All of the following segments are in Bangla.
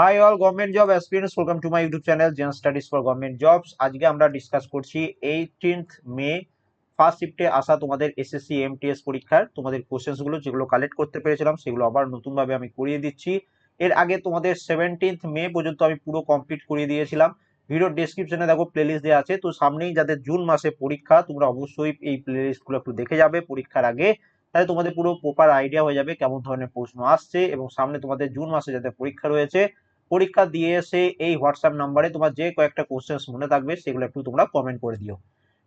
Hi all government job aspirants welcome to my YouTube channel Zen studies for government jobs আজকে আমরা ডিসকাস করছি এইটিনথ মে ফার্স্ট শিফটে আসা তোমাদের এসএসসি এমটিএস পরীক্ষার, তোমাদের কোশ্চেন্সগুলো যেগুলো কালেক্ট করতে পেরেছিলাম, সেগুলো আবার নতুন ভাবে আমি করিয়ে দিচ্ছি। এর আগে তোমাদের সেভেন্টিন্থ মে পর্যন্ত আমি পুরো কমপ্লিট করিয়ে দিয়েছিলাম। ভিডিওর ডেসক্রিপশনে দেখো প্লেলিস্ট দেওয়া আছে, তো সামনেই যাদের জুন মাসে পরীক্ষা, তোমরা অবশ্যই এই প্লেলিস্টগুলো একটু দেখে যাবে পরীক্ষার আগে। তাহলে তোমাদের পুরো প্রপার আইডিয়া হয়ে যাবে কেমন ধরনের প্রশ্ন আসছে এবং সামনে তোমাদের জুন মাসে যাদের পরীক্ষা রয়েছে পরীক্ষা দিয়ে এসে এই হোয়াটসঅ্যাপ নাম্বারে তোমার যে কয়েকটা কোশ্চেন্স মনে থাকবে, সেগুলো একটু তোমরা কমেন্ট করে দিও।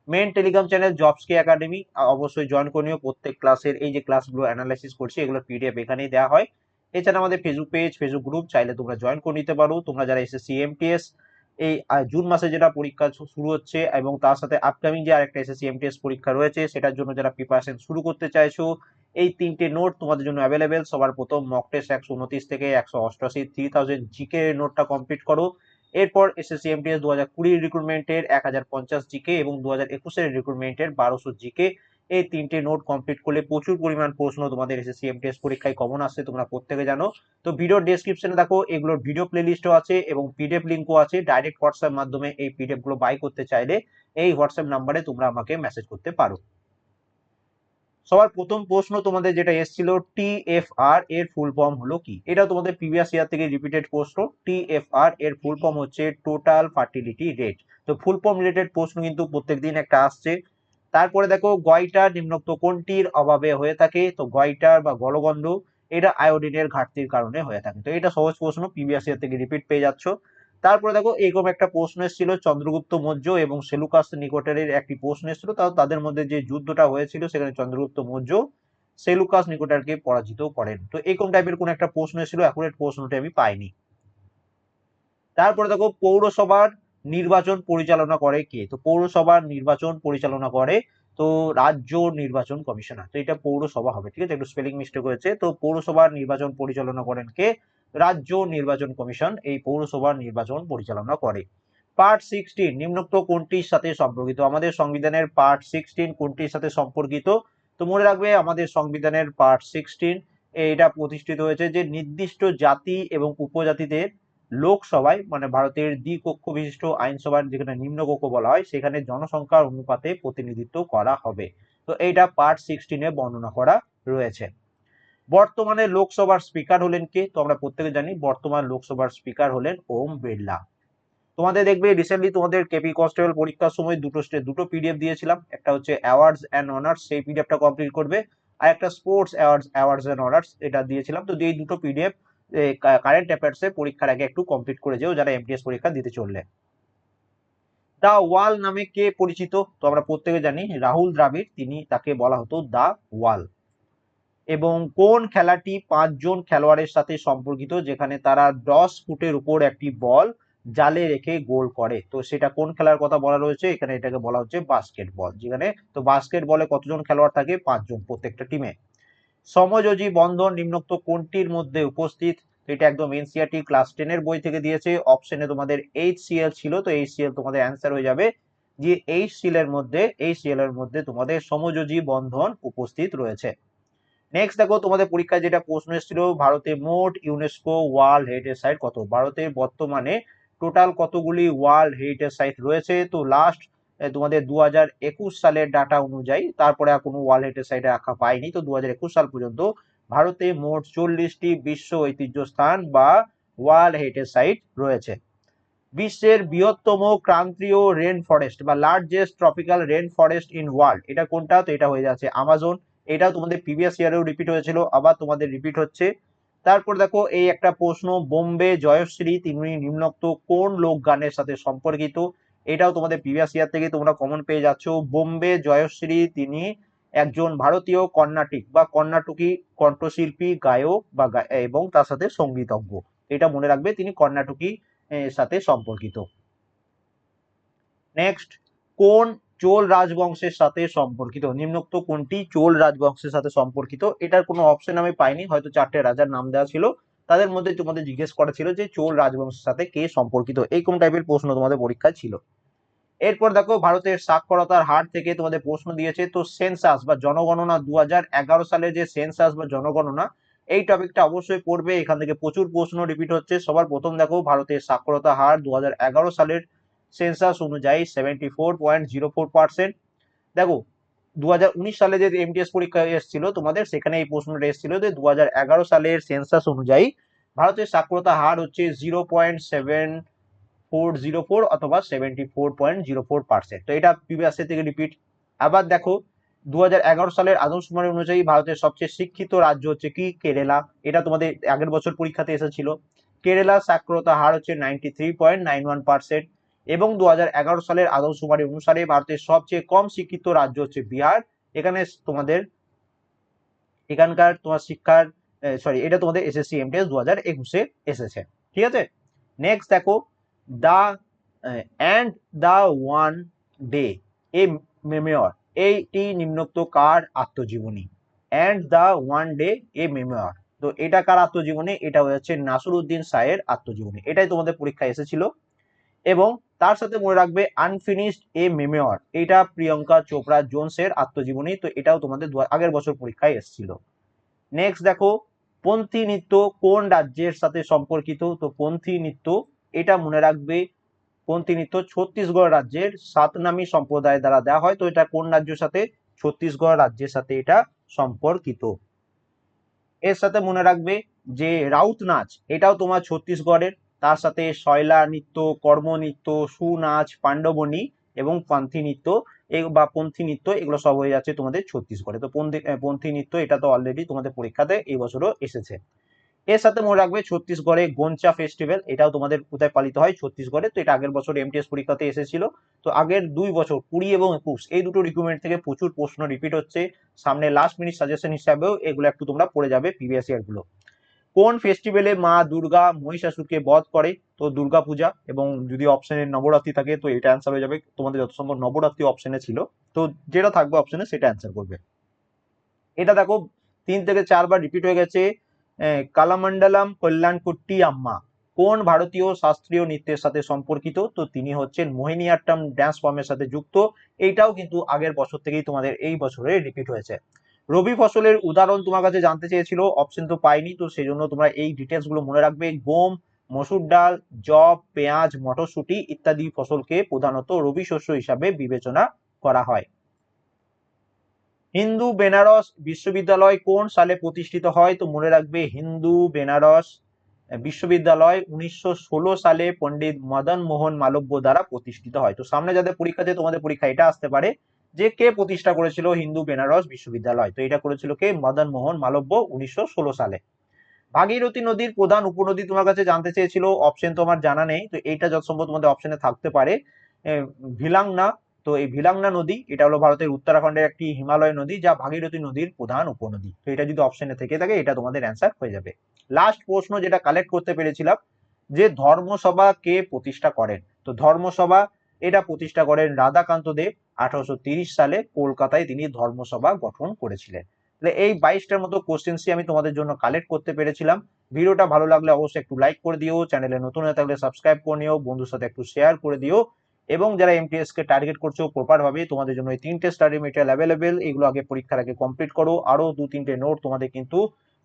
মেন টেলিগ্রাম চ্যানেল জবস কে একাডেমি অবশ্যই জয়েন করে নিও। প্রত্যেক ক্লাসের এই যে ক্লাসগুলো অ্যানালাইসিস করছি, এগুলো পিডিএফ এখানেই দেওয়া হয়। এছাড়া আমাদের ফেসবুক পেজ ফেসবুক গ্রুপ চাইলে তোমরা জয়েন করে নিতে পারো। তোমরা যারা এসএসসি এমটিএস এই জুন মাসে যেটা পরীক্ষা শুরু হচ্ছে এবং তার সাথে আপকামিং যে আরেকটা এসএসসি এমটিএস পরীক্ষা রয়েছে, সেটার জন্য যারা প্রিপারেশন শুরু করতে চাইছো এই তিনটে নোট তোমাদের জন্য অ্যাভেলেবেল সবার প্রথম মক টেস্ট একশো উনত্রিশ থেকে একশো অষ্টআশি থ্রি থাউজেন্ড জিকে নোটটা কমপ্লিট করো। এরপর এসএসসি এমটিএস দু হাজার কুড়ি রিক্রুটমেন্টের এক হাজার পঞ্চাশ জিকে এবং দু হাজার একুশের রিক্রুটমেন্টের বারোশো জিকে এই তিনটে নোট কমপ্লিট করলে প্রচুর পরিমাণ প্রশ্ন তোমাদের এসএসসি এমটিএস পরীক্ষায় কমন আসছে তোমরা প্রত্যেকে জানো। তো ভিডিও ডেসক্রিপশনে দেখো, এগুলোর ভিডিও প্লেলিস্টও আছে এবং পিডিএফ লিঙ্কও আছে। ডাইরেক্ট হোয়াটসঅ্যাপ মাধ্যমে এই পিডিএফগুলো বাই করতে চাইলে এই হোয়াটসঅ্যাপ নাম্বারে তোমরা আমাকে মেসেজ করতে পারো। সবার প্রথম প্রশ্ন তোমাদের যেটা এসেছিল টিএফআর এর ফুল ফর্ম হলো কি? এটা তোমাদের প্রিভিয়াস ইয়ার থেকে রিপিটেড প্রশ্ন টিএফআর এর ফুল ফর্ম হচ্ছে টোটাল ফার্টিলিটি রেট তো ফুল ফর্ম রিলেটেড প্রশ্ন কিন্তু প্রত্যেকদিন একটা আসছে। তারপরে দেখো গয়টার নিম্নোক্ত কোনটির অভাবে হয়ে থাকে? তো গয়টার বা গলগন্ধ, এটা আয়োডিনের ঘাটতির কারণে হয়ে থাকে। তো এটা সহজ প্রশ্ন প্রিভিয়াস ইয়ার থেকে রিপিট পেয়ে যাচ্ছ। তারপরে দেখো, এরকম একটা প্রশ্ন এসেছিল, চন্দ্রগুপ্ত মৌর্য এবং সেলুকাস নিকটের একটি প্রশ্ন এসেছিল। তাও তাদের মধ্যে যে যুদ্ধটা হয়েছিল, সেখানে চন্দ্রগুপ্ত মৌর্য সেলুকাস নিকটারকে পরাজিত করেন। তো এরকম টাইপের কোন একটা প্রশ্ন এসেছিল অ্যাকুরেট প্রশ্নটি আমি পাইনি। তারপরে দেখো, পৌরসভার নির্বাচন পরিচালনা করে কে? তো পৌরসভার নির্বাচন পরিচালনা করে, তো রাজ্য নির্বাচন কমিশনার। তো এটা পৌরসভা হবে, ঠিক আছে? একটু স্পেলিং মিস্টেক হয়েছে। তো পৌরসভার নির্বাচন পরিচালনা করেন কে? রাজ্য নির্বাচন কমিশন এই পৌরসভার নির্বাচন পরিচালনা করে। পার্ট সিক্সটিন, নিম্নোক্ত কোনটির সাথে সম্পর্কিত? আমাদের সংবিধানের পার্ট সিক্সটিন কোনটির সাথে সম্পর্কিত? তো মনে রাখবে, আমাদের সংবিধানের পার্ট সিক্সটিন এটা প্রতিষ্ঠিত হয়েছে যে নির্দিষ্ট জাতি এবং উপজাতিদের লোকসভায় মানে ভারতের দ্বিকক্ষ বিশিষ্ট আইনসভার যেখানে নিম্নকক্ষ বলা হয়, সেখানে জনসংখ্যার অনুপাতে প্রতিনিধিত্ব করা হবে। তো এইটা পার্ট সিক্সটিনে বর্ণনা করা রয়েছে। বর্তমানে লোকসভার স্পিকার হলেন কে? তো আমরা প্রত্যেকে জানি বর্তমান লোকসভার স্পিকার হলেন ওম বিড়লা। তোমাদের দেখবে রিসেন্টলি তোমাদের কেপি কনস্টেবল পরীক্ষার সময় দুটো দুটো পিডিএফ দিয়েছিলাম। একটা হচ্ছে অ্যাওয়ার্ডস অ্যান্ড অনার্স সেই পিডিএফটা কমপ্লিট করবে। আর একটা sports awards awards and honours এটা দিয়েছিলাম। তো এই দুটো পিডিএফ কারেন্ট অ্যাফেয়ার্স পরীক্ষার আগে একটু কমপ্লিট করে যেও যারা এমটিএস পরীক্ষা দিতে চললে। দা ওয়াল নামে কে পরিচিত? তো আমরা প্রত্যেকে জানি রাহুল দ্রাবিড়, তিনি তাকে বলা হতো দা ওয়াল। এবং কোন খেলাটি পাঁচজন খেলোয়াড়ের সাথে সম্পর্কিত, যেখানে তারা দশ ফুটের উপর একটি বল জালে রেখে গোল করে। তো সেটা কোন খেলার কথা বলা রয়েছে? এখানে এটাকে বলা হচ্ছে বাস্কেটবল, যেখানে তো বাস্কেটবলে কতজন খেলোয়াড় থাকে? পাঁচজন প্রত্যেকটা টিমে সমযোজী বন্ধন নিম্নোক্ত কোনটির মধ্যে উপস্থিত? এটা একদম এনসিআরটি ক্লাস টেনের বই থেকে দিয়েছে। অপশনে তোমাদের এইচ সিএল ছিল, তো এইচ সিএল তোমাদের অ্যান্সার হয়ে যাবে যে এইচ সিএল এর মধ্যে এইচ সিএল এর মধ্যে তোমাদের সমযোজী বন্ধন উপস্থিত রয়েছে। নেক্সট দেখো, তোমাদের পরীক্ষায় যেটা প্রশ্ন এসেছিল, ভারতে মোট ইউনেস্কো ওয়ার্ল্ড হেরিটেজ সাইট কত? ভারতে বর্তমানে টোটাল কতগুলি ওয়ার্ল্ড হেরিটেজ সাইট রয়েছে? তো লাস্ট তোমাদের দু হাজার একুশ সালের ডাটা অনুযায়ী, তারপরে আর কোনো ওয়ার্ল্ড হেরিটেজ সাইটে রাখা পায়নি। তো দু হাজার একুশ সাল পর্যন্ত ভারতে মোট চল্লিশটি বিশ্ব ঐতিহ্য স্থান বা ওয়ার্ল্ড হেরিটেজ সাইট রয়েছে। বিশ্বের বৃহত্তম ক্রান্তীয় রেন ফরেস্ট বা largest tropical rain forest in world এটা কোনটা? তো এটা হয়ে যাচ্ছে আমাজন এটাও তোমাদের প্রিভিয়াস ইয়ারেও রিপিট হয়েছিল, আবার তোমাদের রিপিট হচ্ছে। তারপর দেখো, এই একটা প্রশ্ন, বোম্বে জয়শ্রী তিনি নিম্নোক্ত কোন লোক গানের সাথে সম্পর্কিত? এটাও তোমাদের প্রিভিয়াস ইয়ার থেকে তোমরা কমন পেয়ে যাচ্ছ। বোম্বে জয়শ্রী তিনি একজন ভারতীয় কর্ণাটিক বা কর্ণাটকি কণ্ঠশিল্পী, গায়ক বা এবং তার সাথে সঙ্গীতজ্ঞ। এটা মনে রাখবে, তিনি কর্ণাটকি সাথে সম্পর্কিত। নেক্সট কোন চোল রাজবংশের সাথে সম্পর্কিত। নিম্নোক্ত কোনটি চোল রাজবংশের সাথে সম্পর্কিত? এটার কোনো অপশন আমি পাইনি, হয়তো চারটে রাজার নাম দেওয়া ছিল। তাদের মধ্যে তোমাদের জিজ্ঞেস করা ছিল যে চোল রাজবংশের সাথে কে সম্পর্কিত? এইরকম টাইপের প্রশ্ন তোমাদের পরীক্ষায় ছিল। এরপর দেখো, ভারতের সাক্ষরতার হার থেকে তোমাদের প্রশ্ন দিয়েছে, তো সেন্সাস বা জনগণনা দু সালে যে সেন্সাস বা জনগণনা, এই টপিকটা অবশ্যই পড়বে। এখান থেকে প্রচুর প্রশ্ন রিপিট হচ্ছে। সবার প্রথম দেখো, ভারতের সাক্ষরতা হার দু হাজার এগারো সালের সেন্সাস অনুযায়ী seventy four point zero four percent দেখো দু হাজার উনিশ সালে যে এমটিএস পরীক্ষা এসেছিল, তোমাদের সেখানে এই প্রশ্নটা এসেছিল যে দু হাজার এগারো সালের সেন্সাস অনুযায়ী ভারতের সাক্ষরতা হার হচ্ছে zero point seven four zero four অথবা seventy four point zero four percent তো এটা প্রিভিয়াস থেকে রিপিট আবার দেখো দু হাজার এগারো সালের আদমশুমারি অনুযায়ী ভারতের সবচেয়ে শিক্ষিত রাজ্য হচ্ছে কি? কেরালা। এটা তোমাদের আগের বছর পরীক্ষাতে এসেছিল। কেরালা সাক্ষরতা হার হচ্ছে ninety three point nine one percent এবং দু হাজার এগারো সালের আদমশুমারি অনুসারে ভারতের সবচেয়ে কম শিক্ষিত রাজ্য হচ্ছে বিহার। এখানে তোমাদের এখানকার তোমার শিক্ষার সরি এটা তোমাদের এসএসসি এমটিএস দু হাজার একুশে এসেছে। ঠিক আছে? নেক্সট দেখো the and the one day a memoir এইটি নিম্নোক্ত কার আত্মজীবনী? And the one day a memoir তো এটা কার আত্মজীবনী? এটা হচ্ছে নাসুর উদ্দিন শাহের আত্মজীবনী। এটাই তোমাদের পরীক্ষায় এসেছিল। এবং তার সাথে মনে রাখবে আনফিনিশড এ মেমেয়র এটা প্রিয়ঙ্কা চোপড়া জোনসের আত্মজীবনী, তো এটাও তোমাদের আগের বছর পরীক্ষায় এসেছিল। নেক্সট দেখো, পন্থী নৃত্য কোন রাজ্যের সাথে সম্পর্কিত? তো পন্থী নৃত্য, এটা মনে রাখবে পন্থী নৃত্য ছত্তিশগড় রাজ্যের সাতনামী সম্প্রদায় দ্বারা দেওয়া হয়, তো এটা কোন রাজ্যের সাথে? ছত্তিশগড় রাজ্যের সাথে এটা সম্পর্কিত। এর সাথে মনে রাখবে যে রাউত নাচ এটাও তোমার ছত্তিশগড়ের। তার সাথে শয়লা নৃত্য, কর্ম নৃত্য, সুনাচ, পাণ্ডবনী এবং পন্থী নৃত্য বা পন্থী নৃত্য এগুলো সব হয়ে যাচ্ছে তোমাদের ছত্তিশগড়ে। তো পন্থী নৃত্য এটা তো অলরেডি তোমাদের পরীক্ষাতে এই বছরও এসেছে। এর সাথে মনে রাখবে ছত্তিশগড়ে গোঞ্চা ফেস্টিভ্যাল এটাও তোমাদের কোথায় পালিত হয়? ছত্তিশগড়ে। তো এটা আগের বছর এমটিএস পরীক্ষাতে এসেছিল। তো আগের দুই বছর, কুড়ি এবং একুশ, এই দুটো রিকুইমেন্ট থেকে প্রচুর প্রশ্ন রিপিট হচ্ছে। সামনে লাস্ট মিনিট সাজেশন হিসাবেও এগুলো একটু তোমরা পড়ে যাবে প্রিভিয়াস ইয়ারগুলো। কোন ফেস্টিভ্যালে মা দুর্গা মহিষাসুরকে বধ করে? তো দুর্গা পূজা এবং যদি অপশনে নবরাত্রি থাকে, তো এটা অ্যান্সার হয়ে যাবে। তোমাদের যত সম্ভব নবরাত্রি অপশনে ছিল। তো যেটা থাকবে অপশনে সেটা অ্যান্সার করবে। এটা দেখো, তিন থেকে চারবার রিপিট হয়ে গেছে। কালামণ্ডলম কল্যাণকুট্টি আম্মা। কোন ভারতীয় শাস্ত্রীয় নৃত্যের সাথে সম্পর্কিত? তো তিনি হচ্ছেন মোহিনীয়াট্টম ড্যান্স ফর্মের সাথে যুক্ত। এইটাও কিন্তু আগের বছর থেকেই তোমাদের এই বছরে রিপিট হয়েছে। রবি ফসলের উদাহরণ তোমার কাছে জানতে চেয়েছিল অপশন তো পাইনি, তো সেই জন্য তোমরা এই ডিটেলসগুলো মনে রাখবে। গম, মসুর ডাল জব পেঁয়াজ, মটরশুটি ইত্যাদি ফসলকে প্রধানত রবি শস্য হিসাবে বিবেচনা করা হয়। হিন্দু বেনারস বিশ্ববিদ্যালয় কোন সালে প্রতিষ্ঠিত হয়? তো মনে রাখবে হিন্দু বেনারস বিশ্ববিদ্যালয় উনিশশো ষোলো সালে পণ্ডিত মদন মোহন মালব্য দ্বারা প্রতিষ্ঠিত হয়। তো সামনে যাদের পরীক্ষাতে তোমাদের পরীক্ষা এটা আসতে পারে। যে কে প্রতিষ্ঠা করেছিল হিন্দু বেনারস বিশ্ববিদ্যালয়? তো এটা করেছিল কে? মদন মোহন মালব্য উনিশশো ষোলো সালে। ভাগীরথী নদীর প্রধান উপনদী তোমার কাছে জানতে চেয়েছিল অপশন তো আমার জানা নেই, তো এইটা যত সম্ভব তোমাদের অপশনে থাকতে পারে। ভিলাংনা, তো এই ভিলাংনা নদী, এটা হলো ভারতের উত্তরাখণ্ডের একটি হিমালয় নদী, যা ভাগীরথী নদীর প্রধান উপনদী। তো এটা যদি অপশনে থেকে থাকে, এটা তোমাদের অ্যান্সার হয়ে যাবে। লাস্ট প্রশ্ন যেটা কালেক্ট করতে পেরেছিলাম, যে ধর্মসভা কে প্রতিষ্ঠা করেন? তো ধর্মসভা এটা প্রতিষ্ঠা করেন রাধাকান্ত দেব আঠারোশো সালে কলকাতায় তিনি ধর্মসভা গঠন করেছিলেন। তাহলে এই বাইশটার মতো কোশ্চেন্সই আমি তোমাদের জন্য কালেক্ট করতে পেরেছিলাম। ভিডিওটা ভালো লাগলে অবশ্যই একটু লাইক করে দিও চ্যানেলে নতুন হয়ে থাকলে সাবস্ক্রাইব করে নিও, বন্ধুর সাথে একটু শেয়ার করে দিও এবং যারা এমটিএস কে টার্গেট করছ প্রপার ভাবে তোমাদের জন্য এই তিনটে স্টাডি মেটেরিয়াল অ্যাভেলেবেল এগুলো আগে পরীক্ষার আগে কমপ্লিট করো। আরও দু তিনটে নোট তোমাদের কিন্তু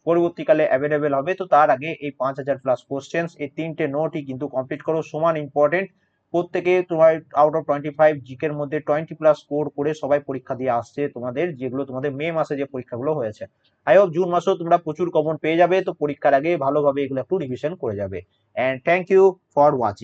পরবর্তীকালে অ্যাভেলেবেল হবে। তো তার আগে এই পাঁচ হাজার প্লাস কোশ্চেন্স এই তিনটে নোটই কিন্তু কমপ্লিট করো। সমান ইম্পর্টেন্ট প্রত্যেকে তোমার আউট অফ টোয়েন্টি ফাইভ জিকের মধ্যে টোয়েন্টি প্লাস স্কোর করে সবাই পরীক্ষা দিয়ে আসছে তোমাদের, যেগুলো তোমাদের মে মাসে যে পরীক্ষাগুলো হয়েছে। আই হোপ জুন মাসেও তোমরা প্রচুর কমন পেয়ে যাবে, তো পরীক্ষার আগে ভালোভাবে এগুলো একটু রিভিশন করে যাবে। And thank you for watching